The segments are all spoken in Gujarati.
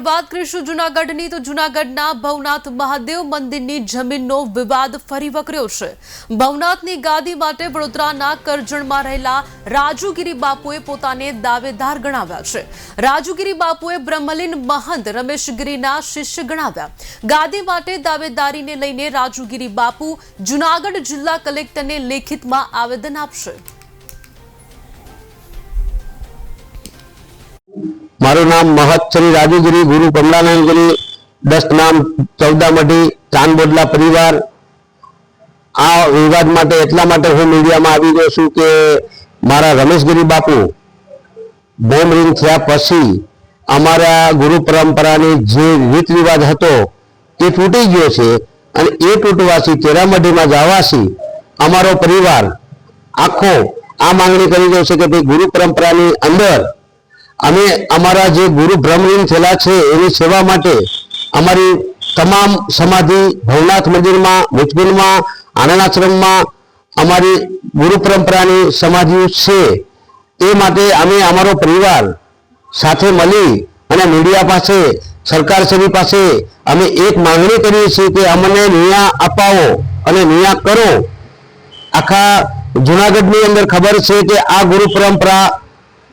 વાત કરીશું જુનાગઢની, તો જુનાગઢના ભવનાથ મહાદેવ મંદિરની જમીનનો વિવાદ ફરી વકર્યો છે. ભવનાથની ગાદી માટે વડોદરાના કરજણમાં રહેલા રાજુગીરી બાપુએ પોતાને દાવેદાર ગણાવ્યા છે. રાજુગીરી બાપુએ બ્રહ્મલીન મહંત રમેશગીરીના શિષ્ય ગણાવ્યા. ગાદી માટે દાવેદારીને લઈને રાજુગીરી બાપુ જુનાગઢ જિલ્લા કલેક્ટરને લેખિતમાં આવેદન આપશે. મારું નામ મહત શ્રી રાજુગીરી ગુરુ કમલાનંદગીરી, દસ નામ ચૌદામઢી, ચાંદબોડલા પરિવાર. આ વિવાદ માટે એટલા માટે હું મીડિયામાં આવી ગયો છું કે મારા રમેશગીરી બાપુ બોમ્બ રિંગ થયા પછી અમારા ગુરુ પરંપરાની જે રીત રિવાજ હતો તે તૂટી ગયો છે અને એ તૂટવાથી તેરામઢીમાં જવાથી અમારો પરિવાર આખો આ માંગણી કરી રહ્યો છે કે ભાઈ ગુરુ પરંપરાની અંદર અમે અમારા જે ગુરુ બ્રહ્મલીન થયેલા છે, એની સેવા માટે અમારી તમામ સમાધિ ભવનાથ મંદિરમાં મુજગુલમાં આનંદ આશ્રમમાં અમારી ગુરુ પરંપરાની સમાધિ છે. એ માટે અમે અમારો પરિવાર સાથે મળી અને મીડિયા પાસે, સરકાર શ્રી પાસે અમે એક માંગણી કરીએ છીએ કે અમને નિયા અપાવો અને નિયા કરો. આખા જુનાગઢની અંદર ખબર છે કે આ ગુરુ પરંપરા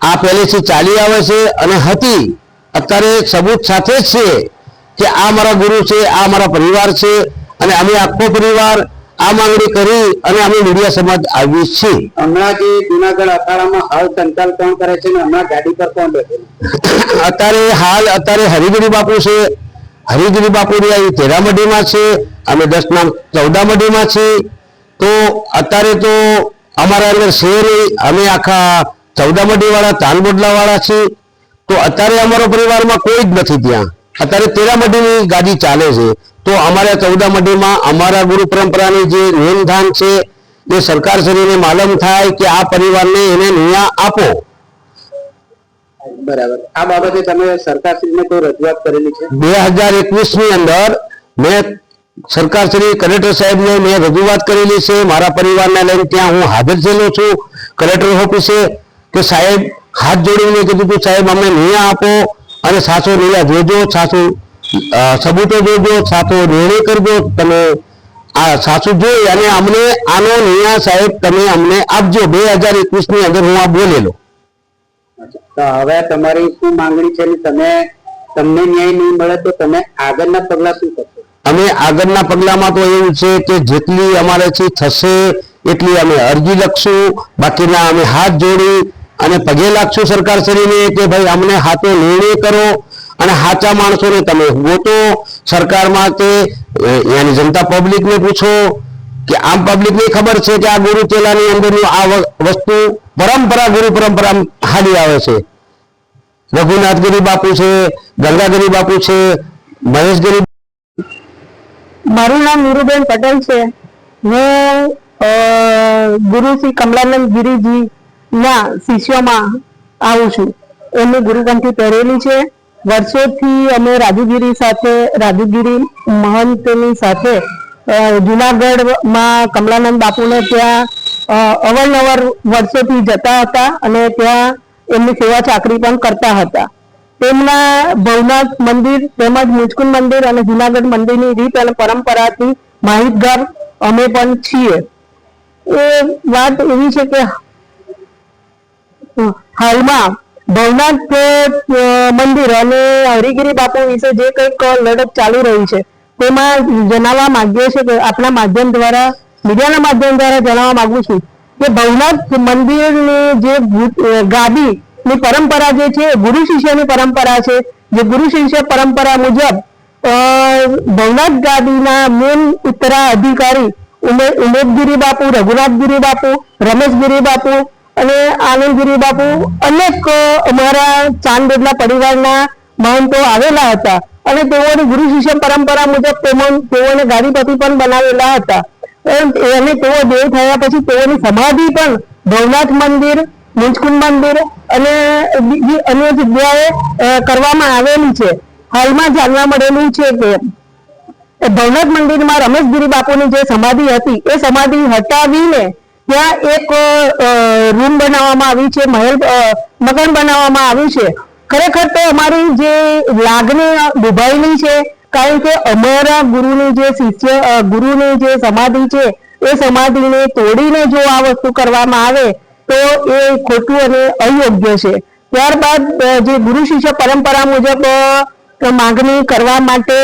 આ પહેલેથી ચાલી આવે છે અને હતી. અત્યારે સબૂત સાથે જ છે કે આ મારા ગુરુ છે આ મારા પરિવાર છે અને અમે આખો પરિવાર આ માંગણી કરી અને અમે મીડિયા સમાજ આવી છે હમણાં જે જુનાગઢ અખાડામાં હાલ સંચાલ કોણ કરે છે ને હમણાં ગાડી પર કોણ બેઠે અત્યારે હાલ અત્યારે હરિગીરી બાપુ છે. હરિગીરી બાપુની અહીં તેરામઢીમાં છે અમે દસ નામ ચૌદામઢીમાં છીએ. તો અત્યારે તો અમારા અંદર શેર અમે આખા ચૌદામઢી વાળા તાનબોડલા વાળા છીએ તો અત્યારે અમારો પરિવારમાં કોઈ જ નથી ત્યાં. અત્યારે તેરામઢીની ગાડી ચાલે છે. તો અમારા ચૌદામઢીમાં અમારા ગુરુ પરંપરાની જે નિયમધાન છે એ સરકારશ્રીને માલમ થાય કે આ પરિવારને એને ન્યાય આપો. બરાબર. આ બાબતે તમે સરકારશ્રીને કોઈ રજૂઆત કરેલી છે? બે હજાર એકવીસની અંદર મેં સરકારશ્રી કલેક્ટર સાહેબને મેં રજૂઆત કરેલી છે. મારા પરિવારને લઈને ત્યાં હું હાજર થયેલો છું કલેક્ટર ઓફિસે. કે સાહેબ હાથ જોડીને કીધું કે સાહેબ અમને ન્યાય આપો અને સાચો ન્યાય જોજો સાસુ સબૂતો જોજો સાચો નિર્ણય કરજો તમે આ સાચું જોઈ અને અમને આનો ન્યાય સાહેબ તમે અમને આપજો. બે હજાર એકવીસની અંદર હું આ બોલેલો. તો હવે તમારી શું માંગણી છે તમે તમને ન્યાય નહીં મળે તો તમે આગળના પગલા શું કરશો? અમે આગળના પગલામાં તો એવું છે કે જેટલી અમારેથી થશે એટલી અમે અરજી લખશું. બાકીના અમે હાથ જોડી અને પગે લાગશું સરકાર શ્રીને કે ભાઈ અમને હાથો નિર્ણય કરો અને સાચા માણસોને તમે ગોતો સરકારમાં તે એની જનતા પબ્લિકને પૂછો કે આમ પબ્લિકને ખબર છે કે આ ગુરુ ચેલાની અંદરનું આ વસ્તુ પરંપરા, ગુરુ પરંપરા હાલી આવે છે. રઘુનાથગીરી બાપુ છે ગંગાગીરી બાપુ છે મહેશગીરી મારું નામ નીરુબેન પટેલ છે. હું ગુરુ શ્રી કમલાનંદ ગિરિજી ના, શિષ્યોમાં આવું છું. એમની ગુરુગ્રંથિ પહેરેલી છે. વર્ષોથી અમે રાજુગીરી સાથે, રાજુગીરી મહંતની સાથે જુનાગઢમાં કમલાનંદ બાપુને ત્યાં અવરનવર વર્ષોથી જતા હતા અને ત્યાં એમની સેવા ચાકરી પણ કરતા હતા. તેમના ભવનાથ મંદિર તેમજ મુચકુંદ મંદિર અને જુનાગઢ મંદિરની રીત અને પરંપરાથી માહિતગાર અમે પણ છીએ. એ વાત એવી છે કે હાલમાં ભવનાથ મંદિર અને હરિગીરી બાપુ વિશે જે કંઈક લડત ચાલી રહી છે, તેમાં જણાવવા માંગીએ છે કે આપણા માધ્યમ દ્વારા, મીડિયાના માધ્યમ દ્વારા જણાવવા માંગુ છું કે ભવનાથ મંદિરની જે ગાદીની પરંપરા જે છે, ગુરુ શિષ્યની પરંપરા છે, જે ગુરુ શિષ્ય પરંપરા મુજબ ભવનાથ ગાદીના મેન ઉત્તરાધિકારી ઉમે- ઉમેદગીરી બાપુ, રઘુનાથગીરી બાપુ, રમેશગીરી બાપુ અને આનંદગીરી બાપુ અનેક અમારા ચાંદબેડલા પરિવારના મહંતો આવેલા હતા અને તેઓની ગુરુ શિષ્ય પરંપરા મુજબ તેઓને ગાદીપતિ પણ બનાવેલા હતા. અને તેઓ દેવ થયા પછી તેઓની સમાધિ પણ ભવનાથ મંદિર, મુંજકુંડ મંદિર અને બીજી અન્ય જગ્યાએ કરવામાં આવેલી છે. હાલમાં જાણવા મળેલું છે કે ભવનાથ મંદિરમાં રમેશગીરી બાપુની જે સમાધિ હતી, એ સમાધિ હટાવીને ત્યાં એક રૂમ બનાવવામાં આવી છે, મહેલ મકાન બનાવવામાં આવ્યું છે. ખરેખર તો અમારી જે લાગણી દુભાયેલી છે, કારણ કે અમારા ગુરુની જે શિષ્ય ગુરુની જે સમાધિ છે, એ સમાધિને તોડીને જો આ વસ્તુ કરવામાં આવે, તો એ ખોટું અને અયોગ્ય છે. ત્યારબાદ જે ગુરુ શિષ્ય પરંપરા મુજબ માંગણી કરવા માટે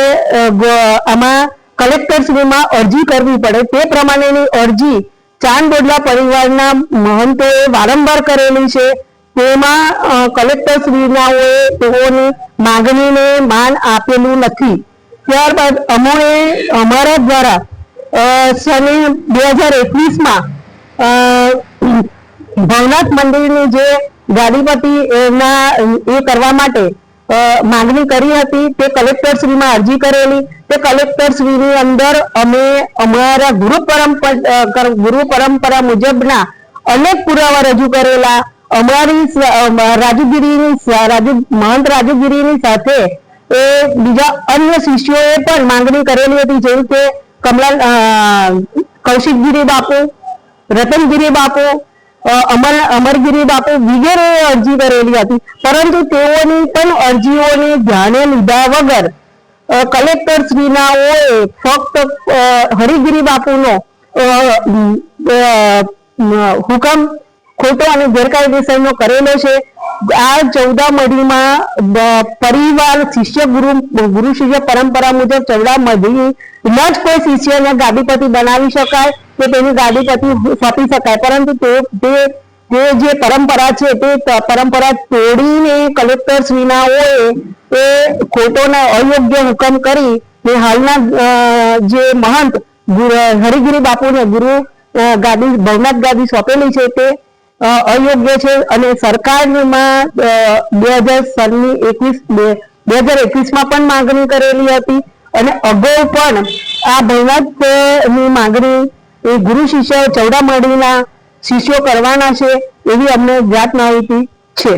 આમાં કલેક્ટરશ્રીમાં અરજી કરવી પડે. તે પ્રમાણેની અરજી ચાંદ બોડલા પરિવારના મહંતોએ વારંવાર કરેલી છે. તેમાં કલેક્ટર શ્રીનાઓએ તેઓની માગણીને માન આપેલું નથી. ત્યારબાદ અમોએ અમારા દ્વારા સને બે હજાર એકવીસમાં ભવનાથ મંદિરની જે ગાદીપતિ એના, એ કરવા માટે માગણી કરી હતી તે કલેક્ટરશ્રીમાં અરજી કરેલી. તે કલેક્ટરશ્રીની અંદર અમે અમારા ગુરુ પરંપરા ગુરુ પરંપરા મુજબના અનેક પુરાવા રજૂ કરેલા. અમારી રાજુગીરીની રાજુ, મહંત રાજુગીરીની સાથે એ બીજા અન્ય શિષ્યોએ પણ માંગણી કરેલી હતી, જેમ કે કમલા કૌશિકગીરી બાપુ, રતનગીરી બાપુ અમર અમરગીરી બાપુ વગેરે અરજી કરેલી હતી. પરંતુ તેઓની પણ અરજીઓને ધ્યાને લીધા વગર કલેક્ટર શ્રીનાઓએ ફક્ત હરિગીરી બાપુનો હુકમ ખોટો અને ગેરકાયદેસરનો કરેલો છે. આ ચૌદા મઢીમાં પરિવાર, શિષ્ય ગુરુ ગુરુ શિષ્ય પરંપરા મુજબ ચૌદા મઢી ન જ કોઈ શિષ્યને ગાદીપતિ બનાવી શકાય. કે તેની ગાડી પછી સોંપી શકાય. પરંતુ તે તે તે જે પરંપરા છે, તે પરંપરા તોડીને કલેક્ટર શ્રીનાઓએ એ ખોટોના અયોગ્ય હુકમ કરી ને હાલના જે મહંત ગુરુ- હરિગીરી બાપુને ગુરુ ગાદી, ભવનાથ ગાદી સોંપેલી છે તે અયોગ્ય છે અને સરકારમાં બે હજાર સનની એકવીસ બે હજાર એકવીસમાં પણ માંગણી કરેલી હતી અને અગાઉ પણ આ ભવનાથની માંગણી એ ગુરુ શિષ્ય ચૌડા મળીના શિષ્યો કરવાના છે એવી અમને જ્ઞાત માહિતી છે.